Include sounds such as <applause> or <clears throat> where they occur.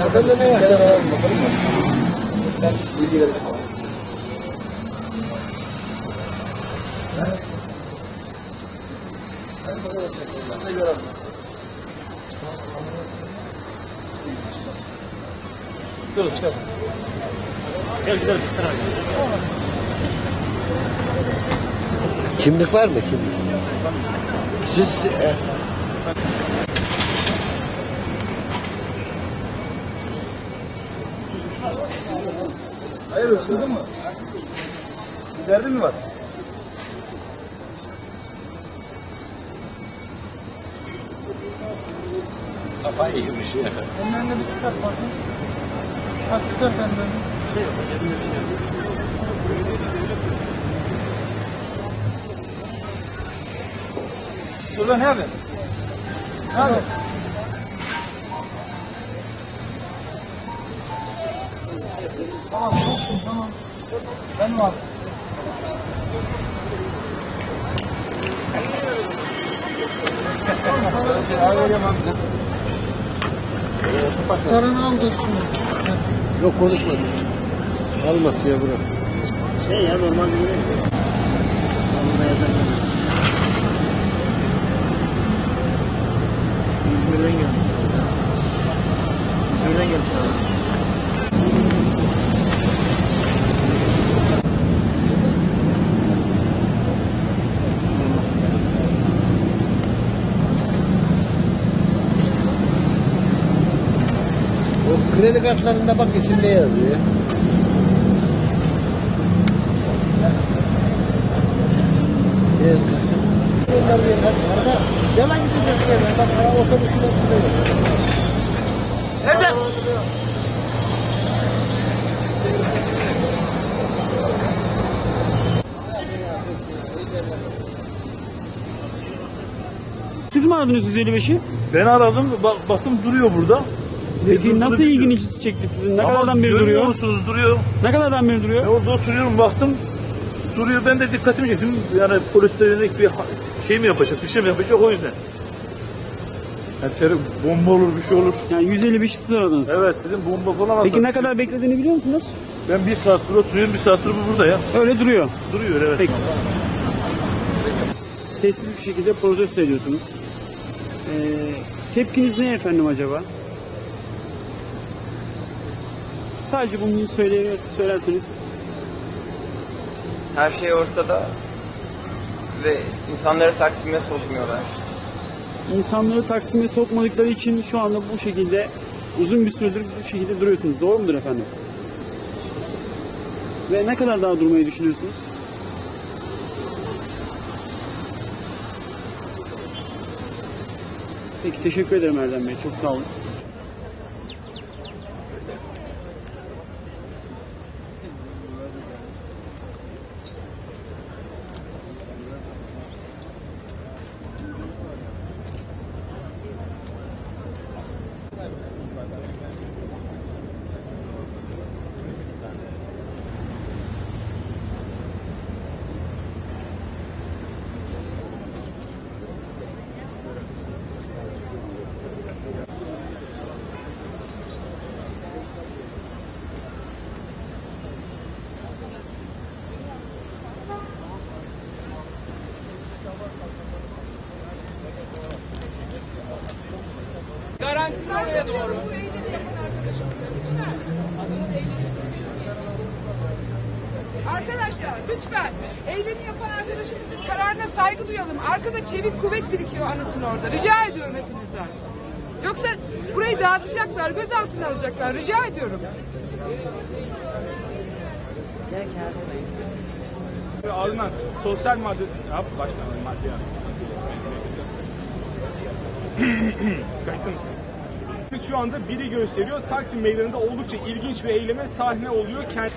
Arkanda ne var? Dur çıkalım. Gel gidelim. Kimlik var mı kimlik? Siz e, Hayır ısırdın mı? Bir derdin mi var? Kafa iyiymiş ya. Ellerini bir çıkart bakayım. Bak çıkart ellerini. Burada ne yapıyorsun? Ne yapıyorsun? Tamam dostum tamam. Ben var. Paranı al dostum. yok konuşmadım. Alması ya bırak. Şey ya normal değil. Alnına İzmir'den gelmiş. İzmir'den gelmiş abi. Kredi kartlarında bak isim ne yazıyor. Evet. Yalan gidecek Bak ara otobüsüne oturuyor. Siz mi aradınız 155'i? Ben aradım, bak, baktım duruyor burada. Peki nasıl ilginizi çekti sizin? Ne Ama kadardan beri görmüyor duruyor? musunuz duruyor. Ne kadardan beri duruyor? Ben orada oturuyorum baktım duruyor. Ben de dikkatimi çektim. Yani polisler yönelik bir şey mi yapacak, bir şey mi yapacak o yüzden. Yani ter- bomba olur, bir şey olur. Yani 155'i siz aradınız. Evet dedim bomba falan atar. Peki ne kadar beklediğini biliyor musunuz? Ben bir saattir oturuyorum, bir saattir bu burada ya. Öyle duruyor. Duruyor evet. Peki. Sessiz bir şekilde protesto ediyorsunuz. Ee, tepkiniz ne efendim acaba? Sadece bunu söyle, söylerseniz Her şey ortada ve insanları Taksim'e sokmuyorlar. insanları Taksim'e sokmadıkları için şu anda bu şekilde uzun bir süredir bu şekilde duruyorsunuz. Doğru mudur efendim? Ve ne kadar daha durmayı düşünüyorsunuz? Peki teşekkür ederim Erdem Bey. Çok sağ olun. Arkadaşlar lütfen eylemi yapan arkadaşımızın kararına saygı duyalım. Arkada çevik kuvvet birikiyor anıtın orada. Rica ediyorum hepinizden. Yoksa burayı dağıtacaklar, gözaltına alacaklar. Rica ediyorum. Alınan sosyal madde... Yap başlayalım madde ya. <clears throat> Kayıtlı mısın? Biz şu anda biri gösteriyor. Taksim Meydanı'nda oldukça ilginç bir eyleme sahne oluyor. Kent...